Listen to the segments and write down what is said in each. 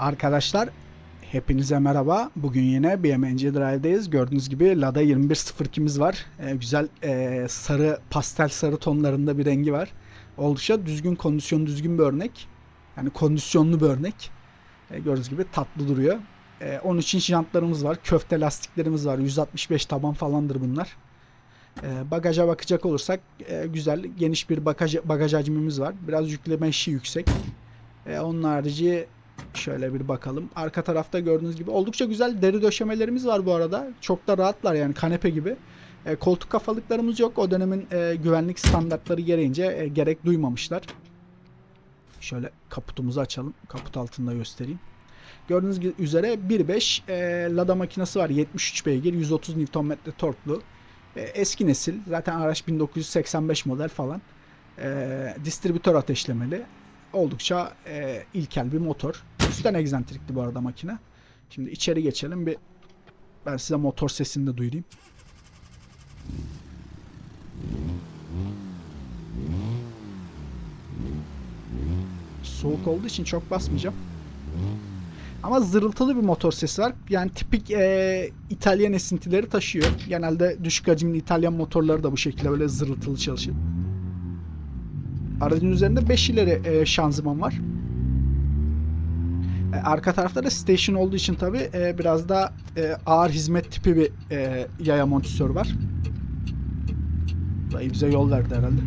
Arkadaşlar hepinize merhaba. Bugün yine BMNC Drive'dayız. Gördüğünüz gibi Lada 2102'miz var. Ee, güzel ee, sarı pastel sarı tonlarında bir rengi var. Oldukça düzgün kondisyon düzgün bir örnek. Yani kondisyonlu bir örnek. Ee, gördüğünüz gibi tatlı duruyor. Ee, 13 inç jantlarımız var. Köfte lastiklerimiz var. 165 taban falandır bunlar. Ee, bagaja bakacak olursak ee, güzel geniş bir bagaj, bagaj hacmimiz var. Biraz yükleme işi yüksek. Ee, onun harici Şöyle bir bakalım. Arka tarafta gördüğünüz gibi oldukça güzel deri döşemelerimiz var bu arada. Çok da rahatlar yani kanepe gibi. E, koltuk kafalıklarımız yok. O dönemin e, güvenlik standartları gereğince e, gerek duymamışlar. Şöyle kaputumuzu açalım. Kaput altında göstereyim. Gördüğünüz üzere 1.5 e, Lada makinesi var. 73 beygir, 130 Nm torklu. E, eski nesil. Zaten araç 1985 model falan. E, distribütör ateşlemeli oldukça e, ilkel bir motor. Üstten egzentrikli bu arada makine. Şimdi içeri geçelim bir ben size motor sesini de duyurayım. Soğuk olduğu için çok basmayacağım. Ama zırıltılı bir motor sesi var. Yani tipik e, İtalyan esintileri taşıyor. Genelde düşük hacimli İtalyan motorları da bu şekilde böyle zırıltılı çalışır. Aracın üzerinde 5 ileri e, şanzıman var. E, arka tarafta da station olduğu için tabi e, biraz daha e, ağır hizmet tipi bir e, yaya monitör var. Dayı bize yol verdi herhalde.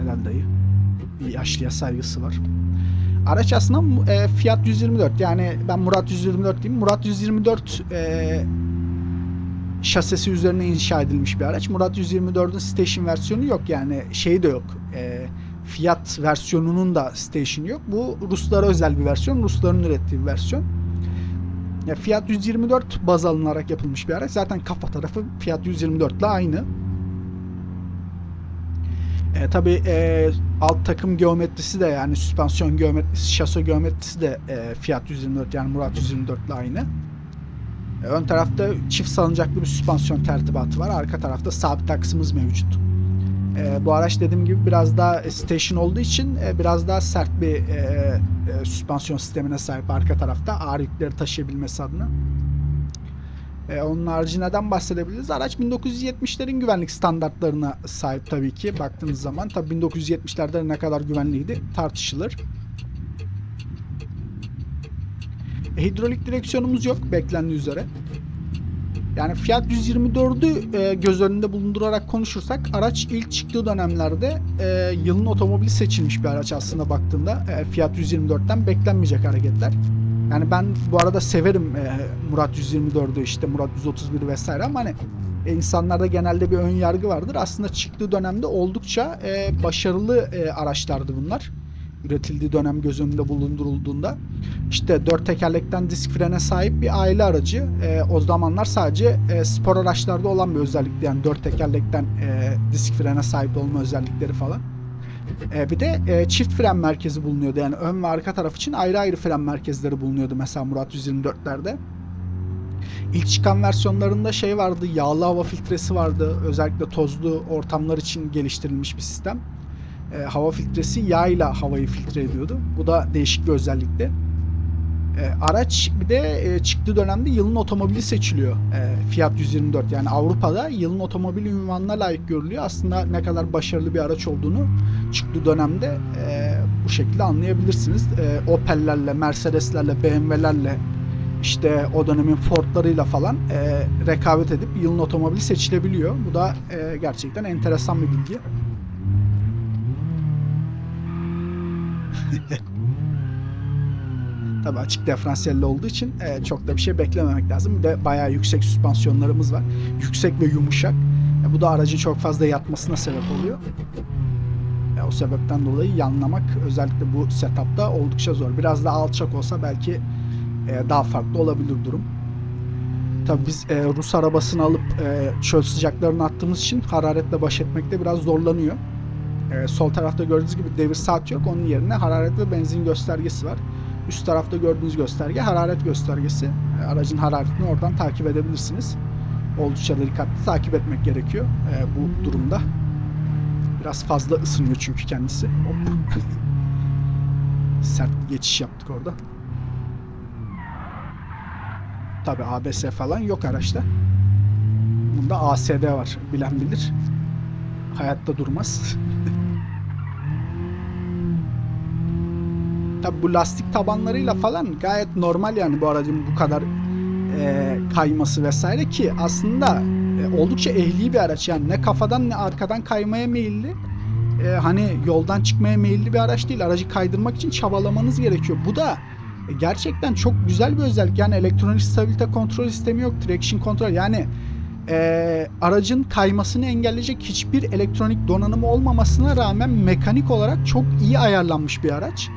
Helal dayı. Bir yaşlıya saygısı var. Araç aslında e, Fiat 124 yani ben Murat 124 diyeyim. Murat 124 e, şasisi üzerine inşa edilmiş bir araç. Murat 124'ün station versiyonu yok yani şeyi de yok. E, Fiat versiyonunun da station yok. Bu Ruslara özel bir versiyon. Rusların ürettiği bir versiyon. Ya Fiat 124 baz alınarak yapılmış bir araç. Zaten kafa tarafı Fiat 124 ile aynı. E, tabii e, alt takım geometrisi de yani süspansiyon geometrisi, şaso geometrisi de e, Fiat 124 yani Murat 124 ile aynı. E, ön tarafta çift salıncaklı bir süspansiyon tertibatı var. Arka tarafta sabit aksımız mevcut. E, bu araç dediğim gibi biraz daha station olduğu için e, biraz daha sert bir e, e, süspansiyon sistemine sahip arka tarafta ağır yükleri taşıyabilmesi adına. E, onun harici neden bahsedebiliriz? Araç 1970'lerin güvenlik standartlarına sahip tabii ki baktığınız zaman. Tabii 1970'lerde ne kadar güvenliydi tartışılır. E, hidrolik direksiyonumuz yok beklendiği üzere. Yani Fiat 124'ü e, göz önünde bulundurarak konuşursak araç ilk çıktığı dönemlerde e, yılın otomobili seçilmiş bir araç aslında baktığında e, Fiat 124'ten beklenmeyecek hareketler. Yani ben bu arada severim e, Murat 124'ü işte Murat 131 vesaire ama hani e, insanlarda genelde bir ön yargı vardır. Aslında çıktığı dönemde oldukça e, başarılı e, araçlardı bunlar üretildiği dönem göz önünde bulundurulduğunda işte dört tekerlekten disk frene sahip bir aile aracı. E, o zamanlar sadece e, spor araçlarda olan bir özellikti. Yani dört tekerlekten e, disk frene sahip olma özellikleri falan. E, bir de e, çift fren merkezi bulunuyordu. Yani ön ve arka taraf için ayrı ayrı fren merkezleri bulunuyordu mesela Murat 124'lerde. İlk çıkan versiyonlarında şey vardı, yağlı hava filtresi vardı. Özellikle tozlu ortamlar için geliştirilmiş bir sistem e, hava filtresi yağ havayı filtre ediyordu. Bu da değişik bir özellikti. E, araç bir de e, çıktığı dönemde yılın otomobili seçiliyor. E, Fiat 124 yani Avrupa'da yılın otomobili ünvanına layık görülüyor. Aslında ne kadar başarılı bir araç olduğunu çıktığı dönemde e, bu şekilde anlayabilirsiniz. E, Opel'lerle, Mercedes'lerle, BMW'lerle işte o dönemin Ford'larıyla falan e, rekabet edip yılın otomobili seçilebiliyor. Bu da e, gerçekten enteresan bir bilgi. Tabii açık diferansiyelli olduğu için e, çok da bir şey beklememek lazım. Bir de bayağı yüksek süspansiyonlarımız var. Yüksek ve yumuşak. E, bu da aracın çok fazla yatmasına sebep oluyor. E, o sebepten dolayı yanlamak özellikle bu setupta oldukça zor. Biraz daha alçak olsa belki e, daha farklı olabilir durum. Tabii biz e, Rus arabasını alıp e, çöl sıcaklarını attığımız için hararetle baş etmekte biraz zorlanıyor. E, sol tarafta gördüğünüz gibi devir saat yok. Onun yerine hararet ve benzin göstergesi var. Üst tarafta gördüğünüz gösterge hararet göstergesi. E, aracın hararetini oradan takip edebilirsiniz. Oldukça dikkatli takip etmek gerekiyor e, bu durumda. Biraz fazla ısınıyor çünkü kendisi. Hop. Sert geçiş yaptık orada. Tabi ABS falan yok araçta. Bunda ASD var bilen bilir. Hayatta durmaz. Tabi bu lastik tabanlarıyla falan gayet normal yani bu aracın bu kadar e, kayması vesaire ki aslında e, oldukça ehli bir araç. Yani ne kafadan ne arkadan kaymaya meyilli e, hani yoldan çıkmaya meyilli bir araç değil. Aracı kaydırmak için çabalamanız gerekiyor. Bu da e, gerçekten çok güzel bir özellik. Yani elektronik stabilite kontrol sistemi yok traction kontrol. Yani e, aracın kaymasını engelleyecek hiçbir elektronik donanımı olmamasına rağmen mekanik olarak çok iyi ayarlanmış bir araç.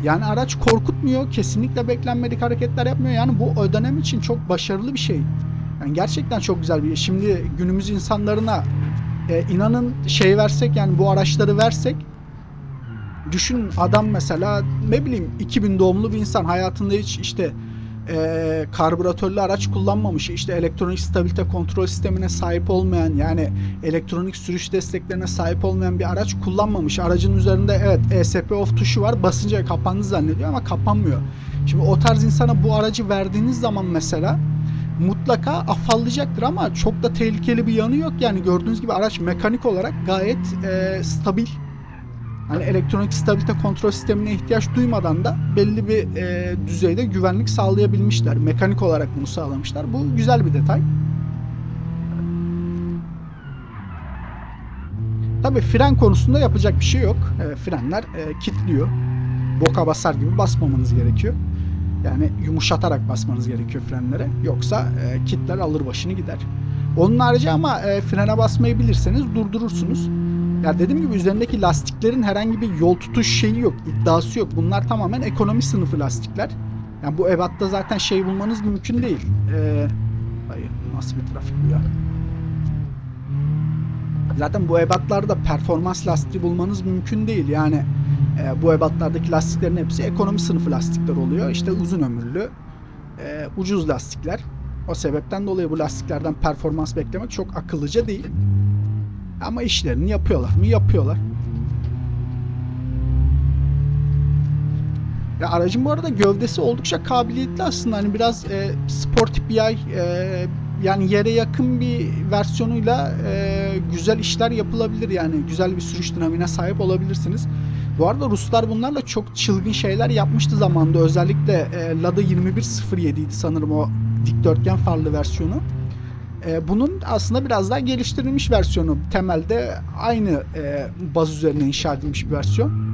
Yani araç korkutmuyor, kesinlikle beklenmedik hareketler yapmıyor. Yani bu o dönem için çok başarılı bir şey. Yani gerçekten çok güzel bir Şimdi günümüz insanlarına e, inanın şey versek yani bu araçları versek düşün adam mesela ne bileyim 2000 doğumlu bir insan hayatında hiç işte e, karbüratörlü araç kullanmamış, işte elektronik stabilite kontrol sistemine sahip olmayan yani elektronik sürüş desteklerine sahip olmayan bir araç kullanmamış. Aracın üzerinde evet ESP off tuşu var basınca kapandı zannediyor ama kapanmıyor. Şimdi o tarz insana bu aracı verdiğiniz zaman mesela mutlaka afallayacaktır ama çok da tehlikeli bir yanı yok. Yani gördüğünüz gibi araç mekanik olarak gayet e, stabil. Hani elektronik stabilite kontrol sistemine ihtiyaç duymadan da belli bir e, düzeyde güvenlik sağlayabilmişler. Mekanik olarak bunu sağlamışlar. Bu güzel bir detay. Tabii fren konusunda yapacak bir şey yok. E, frenler e, kilitliyor. Boka basar gibi basmamanız gerekiyor. Yani yumuşatarak basmanız gerekiyor frenlere. Yoksa e, kitler alır başını gider. Onun harici ama e, frene basmayı bilirseniz durdurursunuz. Ya dediğim gibi üzerindeki lastiklerin herhangi bir yol tutuş şeyi yok, iddiası yok. Bunlar tamamen ekonomi sınıfı lastikler. Yani bu ebatta zaten şey bulmanız mümkün değil. Ee, hayır, nasıl bir trafik bu ya? Zaten bu ebatlarda performans lastiği bulmanız mümkün değil. Yani e, bu ebatlardaki lastiklerin hepsi ekonomi sınıfı lastikler oluyor. İşte uzun ömürlü, e, ucuz lastikler. O sebepten dolayı bu lastiklerden performans beklemek çok akıllıca değil. Ama işlerini yapıyorlar mı? Yapıyorlar. Ya aracın bu arada gövdesi oldukça kabiliyetli aslında. Hani biraz e, sportif bir yay, e, yani yere yakın bir versiyonuyla e, güzel işler yapılabilir. Yani güzel bir sürüş dinamiğine sahip olabilirsiniz. Bu arada Ruslar bunlarla çok çılgın şeyler yapmıştı zamanında. Özellikle e, Lada 2107 idi sanırım o dikdörtgen farlı versiyonu. E, bunun aslında biraz daha geliştirilmiş versiyonu. Temelde aynı e, baz üzerine inşa edilmiş bir versiyon.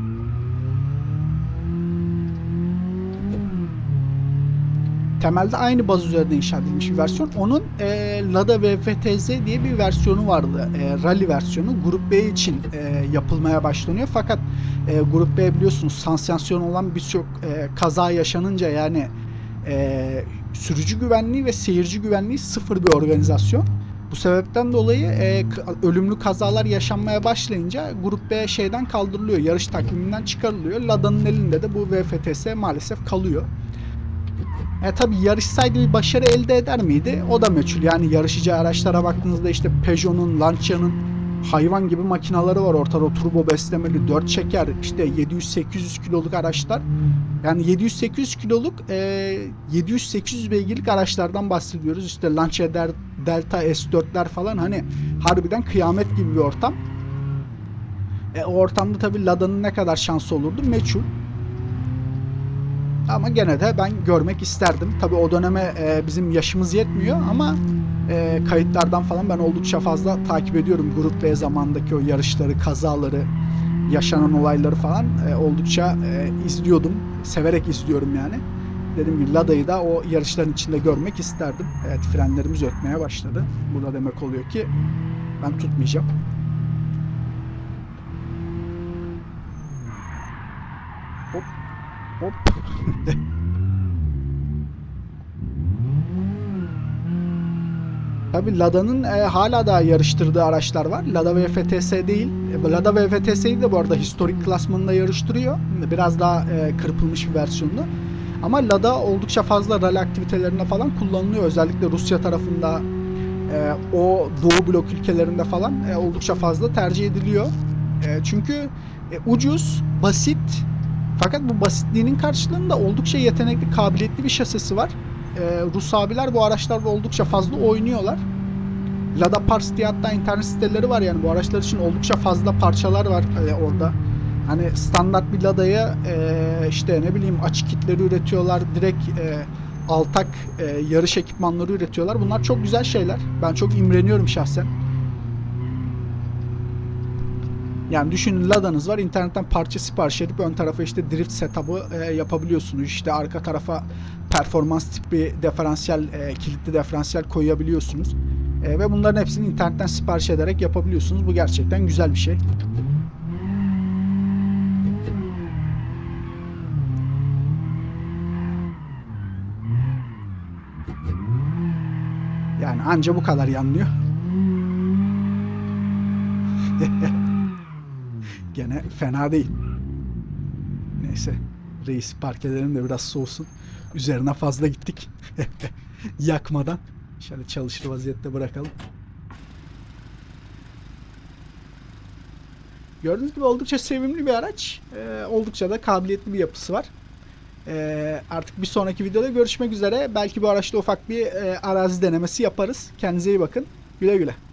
Temelde aynı baz üzerinde inşa edilmiş bir versiyon. Onun e, Lada VFTZ diye bir versiyonu vardı. E, rally versiyonu. Grup B için e, yapılmaya başlanıyor. Fakat e, Grup B biliyorsunuz sansasyon olan birçok e, kaza yaşanınca yani e, sürücü güvenliği ve seyirci güvenliği sıfır bir organizasyon. Bu sebepten dolayı e, ölümlü kazalar yaşanmaya başlayınca Grup B şeyden kaldırılıyor. Yarış takviminden çıkarılıyor. Lada'nın elinde de bu VFTS maalesef kalıyor. E tabi yarışsaydı bir başarı elde eder miydi? O da meçhul. Yani yarışıcı araçlara baktığınızda işte Peugeot'un, Lancia'nın hayvan gibi makinaları var ortada. Turbo beslemeli, 4 çeker, işte 700-800 kiloluk araçlar. Yani 700-800 kiloluk e, 700-800 beygirlik araçlardan bahsediyoruz. İşte Lancia Delta S4'ler falan hani harbiden kıyamet gibi bir ortam. E, o ortamda tabi Lada'nın ne kadar şansı olurdu meçhul. Ama gene de ben görmek isterdim. Tabii o döneme e, bizim yaşımız yetmiyor ama e, kayıtlardan falan ben oldukça fazla takip ediyorum. Grup B zamandaki o yarışları, kazaları, yaşanan olayları falan e, oldukça e, izliyordum. Severek izliyorum yani. Dediğim gibi Lada'yı da o yarışların içinde görmek isterdim. Evet frenlerimiz ötmeye başladı. Bu da demek oluyor ki ben tutmayacağım. Hop hop. Tabi Lada'nın e, hala daha yarıştırdığı araçlar var. Lada VFTS değil. E, Lada VFTS'yi de bu arada historik klasmanında yarıştırıyor. Biraz daha e, kırpılmış bir versiyonu. Ama Lada oldukça fazla rally aktivitelerinde falan kullanılıyor. Özellikle Rusya tarafında e, o Doğu blok ülkelerinde falan e, oldukça fazla tercih ediliyor. E, çünkü e, ucuz, basit fakat bu basitliğinin karşılığında oldukça yetenekli, kabiliyetli bir şasisi var. E, Rus abiler bu araçlarda oldukça fazla oynuyorlar. Lada Parts diye hatta internet siteleri var yani bu araçlar için oldukça fazla parçalar var e, orada. Hani standart bir Lada'ya e, işte ne bileyim açık kitleri üretiyorlar. Direkt e, altak e, yarış ekipmanları üretiyorlar. Bunlar çok güzel şeyler. Ben çok imreniyorum şahsen. Yani düşünün Lada'nız var. internetten parça sipariş edip ön tarafa işte drift setup'ı e, yapabiliyorsunuz. İşte arka tarafa performans tipi diferansiyel, e, kilitli diferansiyel koyabiliyorsunuz. E, ve bunların hepsini internetten sipariş ederek yapabiliyorsunuz. Bu gerçekten güzel bir şey. Yani anca bu kadar yanlıyor. Gene fena değil. Neyse. Reis park de biraz soğusun. Üzerine fazla gittik. Yakmadan. Şöyle çalışır vaziyette bırakalım. Gördüğünüz gibi oldukça sevimli bir araç. Ee, oldukça da kabiliyetli bir yapısı var. Ee, artık bir sonraki videoda görüşmek üzere. Belki bu araçla ufak bir e, arazi denemesi yaparız. Kendinize iyi bakın. Güle güle.